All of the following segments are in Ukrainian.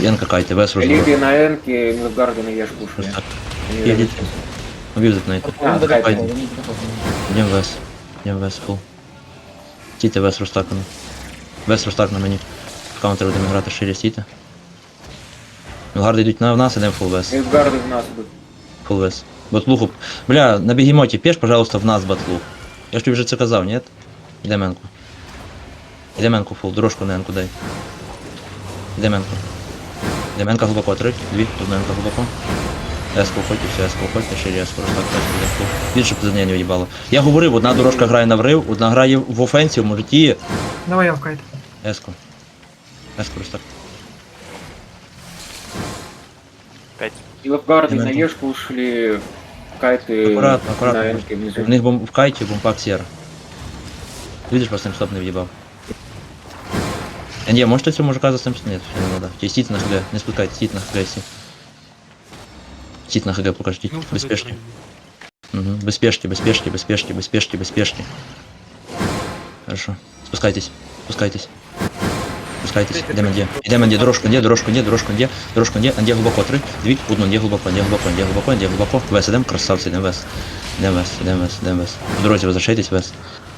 Янка кай, тебе сразу. Ліги на Енки, Мілгарди на Єшку. Їдіть. Обівзик на это. Ну, идем вес. Идем вес, фул. Тіте вес Рустакану. Вес Рустак на мені. Каунтер будемо грати шире, стійте. Мілгарди йдуть на в нас, ідемо фул вес. Мілгарди в нас йдуть. Фул вес. Батлуху. Бля, на бегемоте пеш, пожалуйста, в нас батлу. Я ж тобі вже це казав, ні? Йдем Енку. Йдем Енку, фул. Дрожку на Енку дай. Йдем Менку? Іде менка глибоко, три, дві, тут менка глибоко. Еску уходьте, все, еску уходьте, шире еску, розтак, еску, еску. Він щоб за неї не в'їбало. Я говорив, одна дорожка грає на врив, одна грає в офенсі, в можеті. Давай я в кайт. Еску. Еску розтак. Милгарда на Элементом. Ешку ушли. Кайты Аккуратно, на аккуратно. Энке внизу. В них бом... в кайті бомбак сєра. Видиш, просто їм стоп не в'їбав. Е, не, может этого мужика застанемся? Нет, все, не надо. Сидит на хг, не спускайте, сидит на хг, если. Сидит на хг, покажите. Ну, без спешки. Угу. Без спешки, без спешки, без спешки, без спешки, без спешки. Хорошо. Спускайтесь, спускайтесь. Спускайтесь, идем где? Йдемо где, дорожку, где, дорожку, где? дорожку, де, дорожку, де, де глибоко, три, дві, одну, де глибоко, де глибоко, де глибоко, де глубоко. вес, йдемо, красавцы, йдемо вес. Йдемо вес, йдемо вес, йдемо вес. В дорозі возвращайтесь, вес.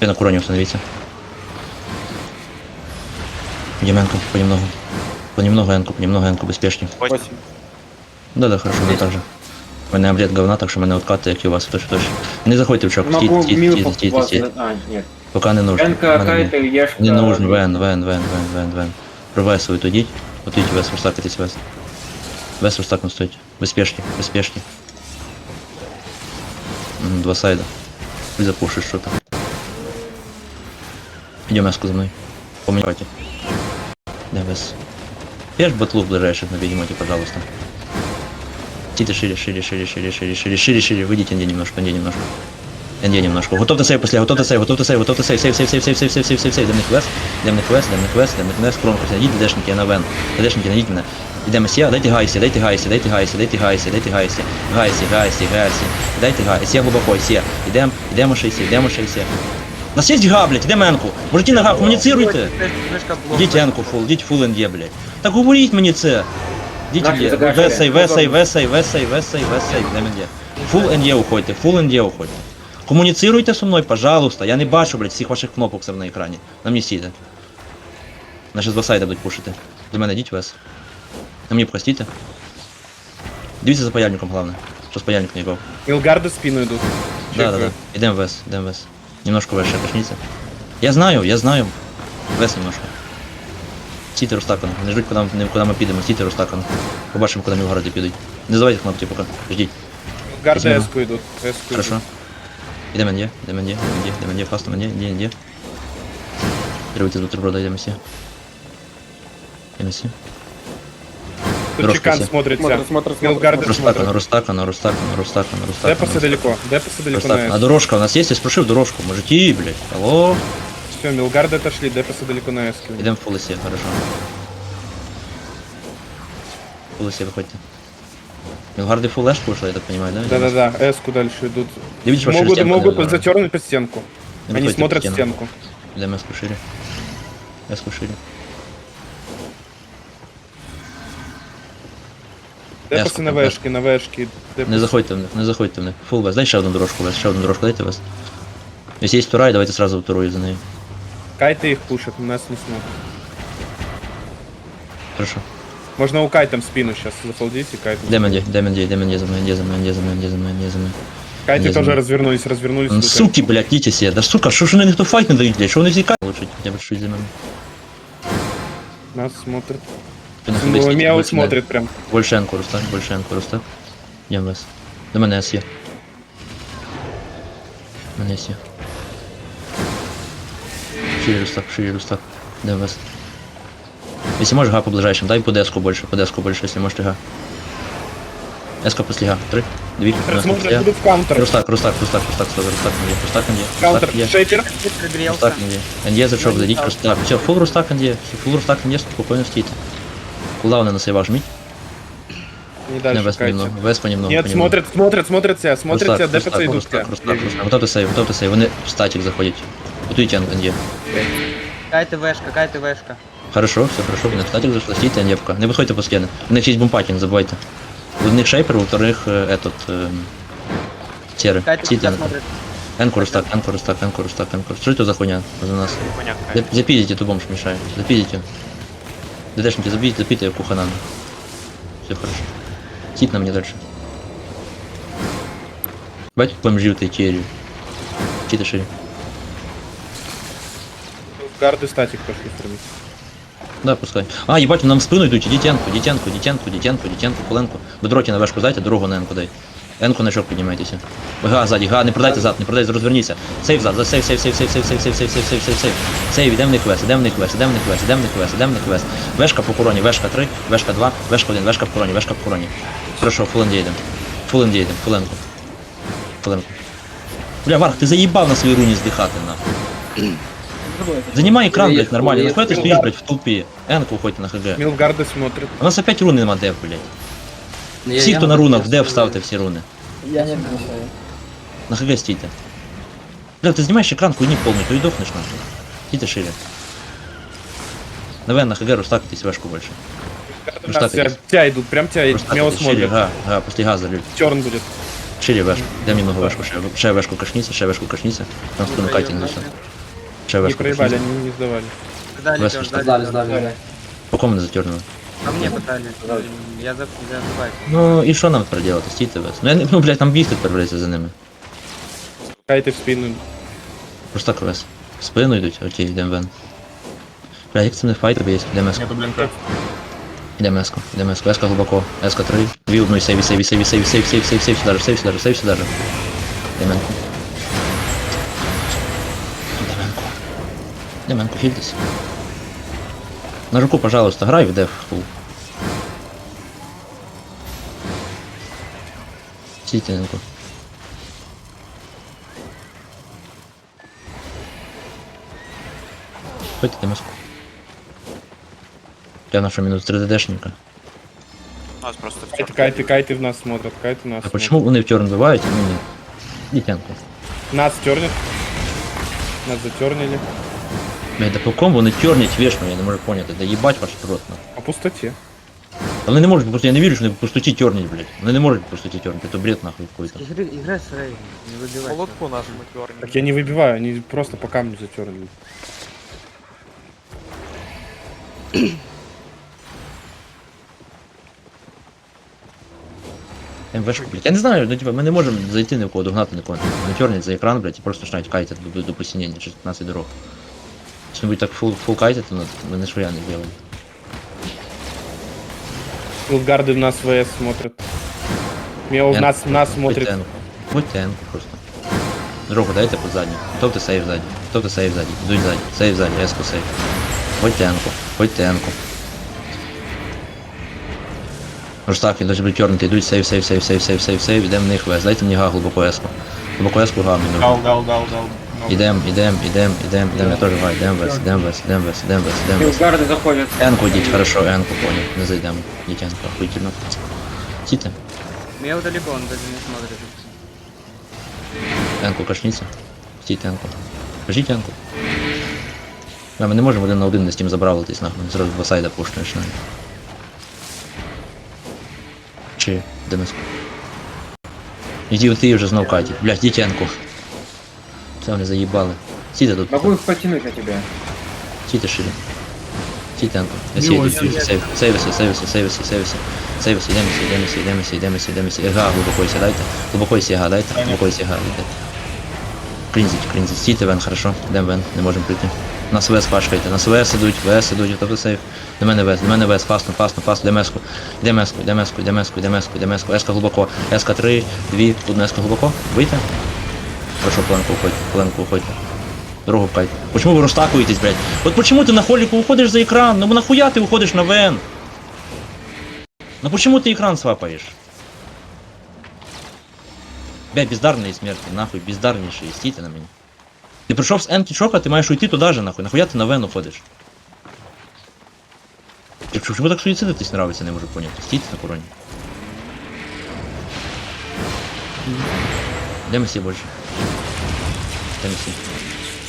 Я на куроні встановіться. Идем энку, понемногу. Понемногу энку, понемногу энку, безпечні. Да, да, хорошо, не так же. У мене облет говна, так що мене откати, як і у вас, точно точно. Не заходьте в чок, стійте, Могу стійте, мил стійте, стійте, вас... стійте. А, нет. Поки не нужно. Энка, Мене не- Кайты, Ешка. Не нужно, вен, вен, вен, вен, вен, вен. Про вес ви тоді. От ідіть вес, розтакайтесь вес. Вес розтакнув стоїть. Без спешки, без спешки. Мгм, Два сайда. Ты запушишь что-то. Идем эску за мной. Помните. Да, вес. Пеш батлу в ближайших на бегемоте, пожалуйста. Тите шире, шире, шире, шире, шире, шире, шире, шире. Выйдите Инде немножко, Инде немножко. Инде немножко. Готов сейв после, готов сейв, готов сейв, готов сейв, сейв, сейв, сейв, сейв, сейв, сейв, сейв, сейв, сейв, демних вес, демних вес, демних вес, демних вес, кромку, найдіть дешники, я на вен, дешники. Ідемо сія, дайте гайсі, дайте гайсі, дайте гайсі, дайте гайсі, дайте гайсі, гайсі, гайсі, гайсі, дайте гайсі, сія глибоко, сія, ідемо, ідемо шейсі, ідемо шейсі. У нас є га, блядь, ідемо енку, можете на га, комуніцируйте. Ідіть енку фул, ідіть фул ен'є, блядь. Так говоріть мені це. Ідіть Нахід є, загашує. весей, весей, весей, весей, весей, весей, ідемо ен'є. Фул ен'є уходьте, фул ен'є уходьте. Комуніцируйте со мною, пожалуйста. Я не бачу, блядь, всіх ваших кнопок це на екрані. На мені стійте. Наші два сайда будуть пушити. До мене йдіть вес. На мені простите. Дивіться за паяльником, головне. Що з паяльник не його. Милгарды в спину идут. Да, да, да. Идем вес, идем вес. Немножко выше очниться. Я знаю, я знаю. Вес немножко. Сійте Рустакан. Не ждуть, куди, куда мы підемо, сійте Рустакан. Побачимо, куди мілгарди підуть. Не здавайте кнопки пока. Ждіть. Гарди еску йдуть. Еску Хорошо. Іде мене, іде мене, іде мене, іде мене, фаст мене, іде, іде. Требуйте за бутерброда, йдемо всі. Йдемо всі. Тульчикан Рожкайся. смотрится. Смотрит, смотрит, смотрит. Милгардер Рустака, смотрит. Рустака, Рустака, Рустака, Рустака. Депосы далеко. Депосы далеко на Рустака. А С. дорожка у нас есть? Я спрошу дорожку. Мужики, блядь. Алло. Все, Милгарды отошли, депосы далеко на С. Идем в полосе, хорошо. В полосе выходите. Милгарды фулл эшку ушла, я так понимаю, да? Да-да-да, эску дальше идут. Дивитесь, Могут, могут наверное. затернуть под стенку. Они выходите под смотрят стенку. Идем эску шире. Эску шире. Депасы Эску на там, вешке, на вешке. Не Депасы. заходьте в них, не заходьте в них. Фул вес, дай ще одну дорожку вес, ще одну дорожку дайте вес. Если есть вторая, давайте сразу вторую за ней. Кайты их пушат, нас не смотрят. Хорошо. Можно у кайтом спину сейчас зафолдить и кайт. Демон де, демон де, демон де за мной, де за мной, де за мной, де за мной, де за мной. Кайты не тоже знаю. развернулись, развернулись. М, идут. Суки, блядь, идите себе. Да сука, что ж они никто файт не дают, блядь, что они все кайт лучше, хотя бы чуть за мной. Нас смотрят. Ну, Мяу смотрит прям. Больше енку больше енку росте. Я вниз. До мене С є. Мене є. Шире рустак, шире рустак. Де вниз. Если можешь га по ближайшим, дай по деску больше, по деску больше, если можешь га. Эска после га. Три, дві, Размовно буду в каунтер. Рустак, рустак, рустак, рустак, стой, рустак не є, рустак не є. Каунтер, Рустак не є. шейпер. Рустак не є. Ндє зачок, задіть рустак. Все, фул рустак не є, фул рустак не є, спокійно стійте. Главное на сейва жми. Не дальше Веспа немного, немного. Нет, понемногу. смотрят, смотрят, смотрятся, ну, смотрятся, Рустак, ДПЦ Рустак, идут. Рустак, Рустак, Рустак. Вот это сейв, вот это сейв. вы в статик заходите. Вот видите, НД. Какая ТВшка, какая ТВшка. Хорошо, все хорошо, вони в статик зайшли, стійте, НД. Не виходьте по скени. У них 6 бомпаки, не забувайте. У них шейпер, во-вторых, э, этот... Э, серый. Какая Стійте. ТВшка смотрит? Энку Рустак, Энку Рустак, Энку Рустак, Что это за хуйня за нас? Запиздите, тубом мешает. Запиздите. ДДшники, забейте, запейте куханан. Все хорошо. Хит на мне дальше. Бать, бомжи ты керри. Чита шире. Гарды статик пошли фармить. Да, пускай. А, ебать, нам в спину йдуть, ідіть енку, ідіть енку, ідіть енку, ідіть енку, ідіть енку, коленку. Дроті на вешку дайте, дорогу на енку дай. Енку на шок піднімайтеся. Га, ззаді, га, не продайте зад, не продайте, розверніться. Сейв зад, за сейв, сейв, сейв, сейв, сейв, сейв, сейв, сейв, сейв, сейв, сейв, сейв. Сейв, ідем в них вес, ідем в них вес, ідем в них вес, ідем в них вес, ідем в них вес. Вешка по короні, вешка 3, вешка 2, вешка 1, вешка в короні, вешка в короні. Хорошо, фул енді йдем. Фул енді йдем, фуленку. Фуленку. Бля, Варх, ти заїбав на своїй руні здихати, нахуй. Занимай экран, блядь, нормально. Ну куда ты стоишь, блядь, в толпе? Энку уходит на ХГ. Милгарды смотрит. У нас опять руны нема деф, блядь. Я- Всі, я хто на на рунах, в ХГ деф ставлю. ставте всі руни. Я не мешаю. На ХГ стійте. Бля, ти знімаєш екран, хуйні повний, то і дохнеш нахуй. Стійте шире. Давай на ХГ розтакайтесь вешку больше. Гарды Ну нас что ты тебя, здесь? тебя идут, прям тебя идут. Смело Розтакайтесь шире, смотрят. га, га, после газа, блядь. Черн будет. Шире вешку. Дай немного вешку, ще, ще вешку кашніться, ще вешку кашніться. Там спину катінг все. Ще Не вешку проебали, кашніться. они не сдавали. Дали, Вес Тёр, что? дали, дали, дали. По кому не затернули? По мне пытались. Я за я. Ну і що нам тепер делати? Стійте вес. Ну, я не, ну блядь, там бігти тепер, блядь, за ними. Кайты в спину. Просто так вес. В спину йдуть, окей, йдемо вен. Бля, як це не файтер є? Йдемо еску. Йдемо еску, йдемо еску. Еска глибоко. Еска 3. Дві одну і сейві, сейві, сейві, сейві, сейві, сейві, сейві, сейві, сюди же, сейві, сюди сейві, сюди же. Йдемо енку. Йдемо енку. Йдемо енку, хільтесь. На руку, пожалуйста, грай в деф фул. Сійте енку. Ходьте на маску. Я нашу минус 3 ДДшника. У нас просто Кайты, кайты, кайты в нас смотрят. Кайты нас А смотрят. почему вони в терн бывают, а мы нет? Дитянку. Нас тернет. Нас затернили. Бля, да по кому вони тернять вешну, я не можу поняти. Да їбать ваш рот, на. По пустоте. А вони не можуть, просто я не вірю, що вони по пустоті тернять, блядь. Вони не можуть по пустоті тернять, це бред нахуй какой-то. Игры, играй с Рейвен, не выбивай. Молотку нашему тернем. Так я не выбиваю, они просто по камню затернили. МВшку, блядь. Я не знаю, ну типа, ми не можемо зайти ні в кого догнати нікого. Вони тернять за екран, блядь, і просто починають кайтити до, до посінення, 16 дорог. Что-нибудь так фул, фул кайтит, но мы на швыря не делаем. Фулгарды в нас ВС смотрят. Мео в нас, нас смотрит. Будь тенку. Просто. Другу дайте под задню. Хто ти сейв задню? Хто ти сейв задню? Дуй задню. Сейв задню, еску сейв. Хоть тенку. Хоть тенку. Рустак, він дуже буде тёрнути. Йдуть, сейв, сейв, сейв, сейв, сейв, сейв, сейв. Йдемо в них вес. Дайте мені га глибоко еску. Глибоко еску гагл. Гал, гал, гал, гал. Ідем, ідем, ідем, ідем, ідем, я теж га, ідем вес, ідем вес, ідем вес, ідем вес, ідем вес. Милгарди заходять. Енку йдіть, хорошо, енку понял. Не зайдемо. Йдіть енку, охуительно. Сіте. Мел далеко, он даже не смотрит. Енку кашніться. Стійте енку. Кажіть енку. А, ми не можемо один на один на стім забравитись, нахуй. Ми Зразу два сайда пушно починаємо. Чи ДМС? Іди ти вже знов каті. Блядь, йдіть енку. Все, вони заїбали. Стійте тут. Могу их потянуть на тебя. Стійте шире. Стійте енку. Я сію, сейв, сейв, сейвися, сейвися, сейвися, сейвися. Сейвися, йдемося, йдемося, йдемося, йдемося, йдемося. Га, глибоко сідайте. Глибоко сіга, дайте. Глибоко сіга, дайте. Клінзіть, клінзіть. Стійте вен, хорошо. Йдем вен, не можемо прийти. Нас ВС пашкайте, нас ВС ідуть, ВС ідуть, тобто сейф. До мене ВС, до мене ВС, фасно, фасно, фасно, йдемо еску. Йдемо еску, йдемо еску, йдемо еску, йдемо еску, йдемо еску. Еска глибоко. Еска 3, 2, одна еска глибоко. Вийти? Хорошо, пленку уходьте, пленку уходьте. Дорогу вкайте. Почему вы розтакуєтесь, блядь? Вот почему ты на холику уходишь за экран? Ну нахуя ты уходишь на ВН? Ну почему ты экран свапаешь? Бля, бездарные смерти, нахуй, бездарнейшие, стійте на мені. Ти прийшов з Енки Чока, ти маєш уйти туди же, нахуй. Нахуя ти на Вен уходиш? Ти Чому так суїцидитись нравиться, не можу поняти. Стійте на короні. Де Мессі більше?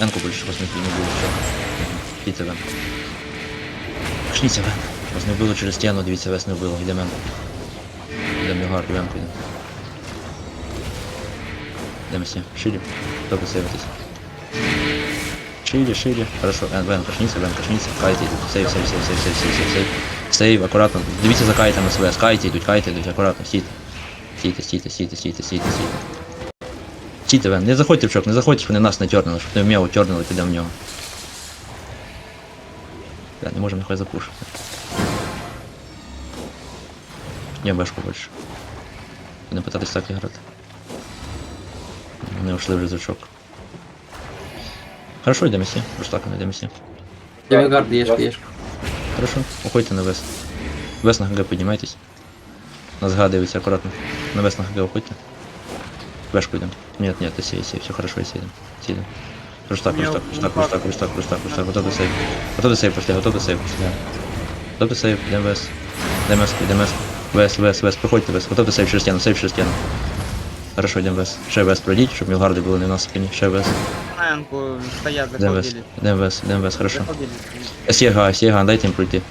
Енку більше, в смысле, не буде що. Стійте Вен. кашніться, Вен. Вас не вбило через стіну, дивіться, вас не вбило. Йдемо. Йдемо його арківенку йдемо. Йдемо всі. Шилі. Хто посейвитись? Шире, шире. Хорошо. Вен, кашніться, Вен, кашніться. Кайте йдуть. Сейв, сейв, сейв, сейв, сейв, сейв, сейв, сейв. Сейв, акуратно. Дивіться за кайтами СВС. Кайте йдуть, кайте йдуть, акуратно. Стійте. Стійте, стійте, стійте, стійте, стійте, стійте. Стійте, Не заходьте в чок, не заходьте, щоб вони нас не тернули, щоб не вміло тернули, підемо в нього. Бля, не можемо нехай запушити. Не бешку більше. Не питатись так і грати. Вони ушли в рюкзачок. Хорошо, йдемо всі. Руштака, йдемо всі. Демигард, ешка, ешка. Хорошо, уходьте на вес. Вес на ГГ піднімайтесь. На СГ дивиться акуратно. На вес на ГГ уходьте. Флешку идем. Нет, нет, и сей, сей, все хорошо, и сейдем. Сейдем. Руштак, руштак, руштак, руштак, руштак, руштак, руштак, вот это сейв. Вот это сейв пошли, вот это сейв пошли. Вот это сейв, идем вес. Идем вес, идем вес. Вес, вес, вес, приходите вес. Вот это сейв через стену, сейв через стену. Хорошо, идем вес. Ще вес пройдите, щоб мілгарди були не на спине. Ще вес. Стоять, заходили. Идем вес, идем вес, хорошо. Сега, Сега, дайте им пройти.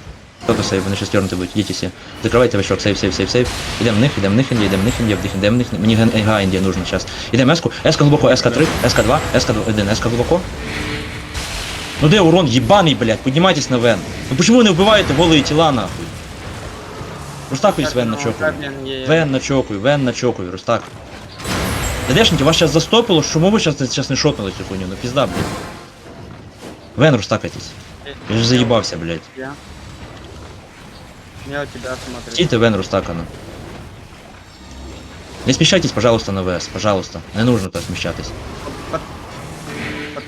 Хто сейв, вони ще стернути будуть, ідіть всі. Закривайте весь шок, сейв, сейв, сейв, сейв. Ідемо в них, ідемо в них інді, ідемо в них інді, в них ідемо в них. Мені га індія нужно зараз. Ідемо еску, еска глибоко, еска 3, еска 2, еска 1, еска глибоко. Ну де урон, єбаний, блядь, піднімайтесь на вен. Ну почему ви не вбиваєте голої тіла, нахуй? Рустакуюсь вен на чокую. Е- Вен на чокую, вен на чокую, Рустак. ДДшники, вас сейчас застопило, чому ви сейчас, сейчас не шотнули цю хуйню? Ну пізда, блядь. Вен, розтакайтесь. е- Я же заебался, блядь. Я. Тебя смотрю. Стійте Вен Рустакана. Не смещайтесь, пожалуйста, на ВС, пожалуйста. Не нужно так смещатись. По, по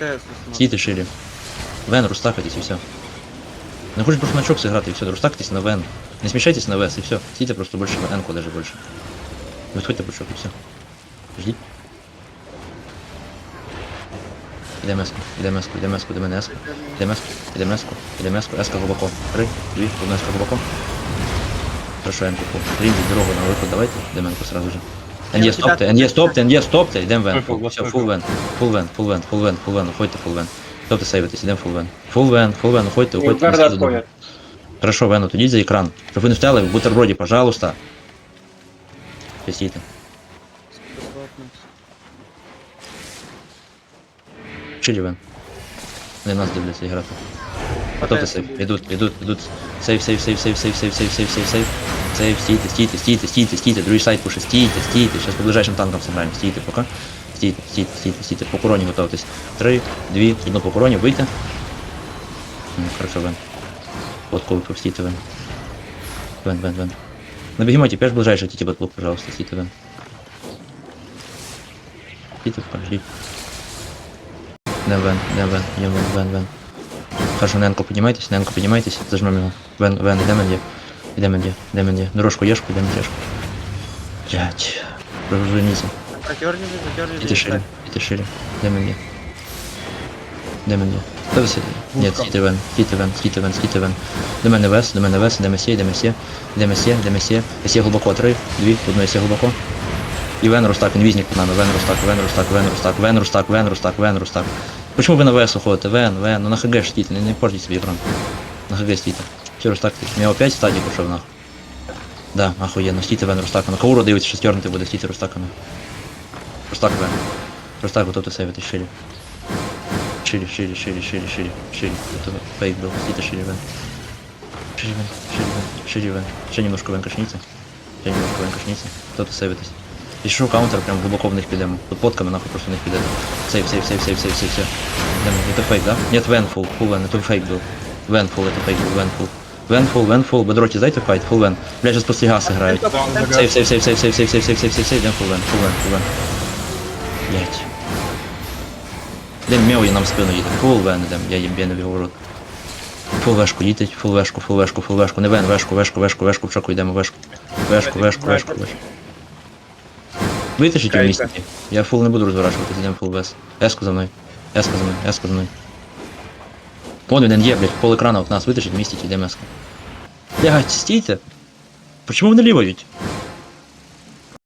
смотрю. Шире. Вен, рустакайтесь и все. Не хочешь просто на чок сыграть и все, рустакайтесь на Вен. Не смещайтесь на ВС и все. Стійте просто больше на Энку даже больше. Відходьте по чок и все. Ждіть. Ідемо еску, ідемо еску, ідемо еску, до мене еску. Ідемо еску, ідемо еску, ідемо еску, еска глибоко. Три, дві, одна еска глибоко. Хорошо, по. Рінзі дорогу на виход, давайте. Енку сразу же. НД стопте, НД стопте, НД стопте, йдемо Вен. Все, фул Вен, фул Вен, фул Вен, фул Вен, фул Вен, уходьте фул Вен. Стопте сейвитесь, йдемо фул Вен. Фул Вен, фул Вен, уходьте, уходьте. Слідуйте. відходять. Хорошо, Вену, тоді за екран. Щоб ви не стояли в бутерброді, пожалуйста. Пісійте. Чилі Вен. Не нас дивляться грати. Готовте сейв. Ідуть, ідуть, ідуть. Сейв, сейв, сейв, сейв, сейв, сейв, сейв, сейв, сейв, сейв. Сейв, стійте, стійте, стійте, стійте, стійте. Другий сайт пуши, стійте, стійте. Сейчас по ближайшим танкам сыграем. Стійте пока. Стійте, стійте, стійте, стійте. По короні готовтесь. Три, дві, одну по короні, вийти. М, Хорошо, Вен. Подколку, стійте, Вен. Вен, Вен, Вен. На бегемоте, пеш ближайший тіті батлук, пожалуйста, стійте, Вен. Стійте, ждіть. Дем Вен, дем Вен, дем Вен, Вен, Вен. Хорошо, на Энку поднимайтесь, на Энку поднимайтесь, зажмем его. Вен, Вен, Демон Е. Демон Е, Демон Е. Дорожку ешку, Демон Ешку. Блять. Разумизм. Протерни, протерни. Иди шире, иди шире. Демон Е. Демон Е. Нет, скидывай Вен, скидывай Вен, скидывай Вен, скидывай Вен. Демон Вес, Демон Вес, Демесе, Демесе, Демесе, Демесе. Если глубоко, отрыв, две, одно, если глубоко. И Вен Рустак, инвизник под нами, Вен Рустак, Вен Рустак, Вен Рустак, Вен Рустак, Вен Рустак, Вен Рустак, Вен Рустак. Почему вы на ВС уходите? ВН, ВН, ну на ХГ штите, не, не портите себе экран. На ХГ штите. Все Рустактик. У меня опять стадик ушел нахуй. Да, охуенно, стите Вен Рустака. На кого дивиться шестернути буде стіти Рустаками. Рустак Вен. Рустак готов сейвити шили. Шири, шири, шири, шири, шири, шири. Это фейк был, стите шири Вен. Шири Вен, шири Вен, шири Вен. Ще немножко Вен кашницы. Ще немножко Вен кашницы. Кто-то сейвитесь. І що каунтер прям глибоко в них підемо. Тут подками нахуй просто в них піде. Сейв, сейв, сейв, сейв, сейв, сейв, сейв. Йдемо. Это фейк, да? Нет, Вен фул, фул Вен, это фейк был. Вен фул, это фейк был, Вен фул. Вен фул, Вен фул, бедроті, зайте файт, фул Вен. Блядь, сейчас после гаса грають. Сейв, сейв, сейв, сейв, сейв, сейв, сейв, сейв, сейв, сейв, сейв, йдемо фул Вен, фул Вен, фул Вен. Блядь. Йдемо мео, і нам в спину їде. Фул Вен, йдемо, я їм б'єнові говорю. Фул вешку їдеть, фул вешку, фул вешку, фул вешку, не вен, вешку, вешку, вешку, вешку, в шоку йдемо, вешку. Вешку, вешку, вешку, вешку. У місті. Я фул не буду разворачивать, йдемо фул без. Еску за мною. Еску за мною, еску за мною. Вон він є, блядь, пол екрана от нас витащить, вмістіть, йдемо еску. Блядь, стійте. Почему вы наливаете?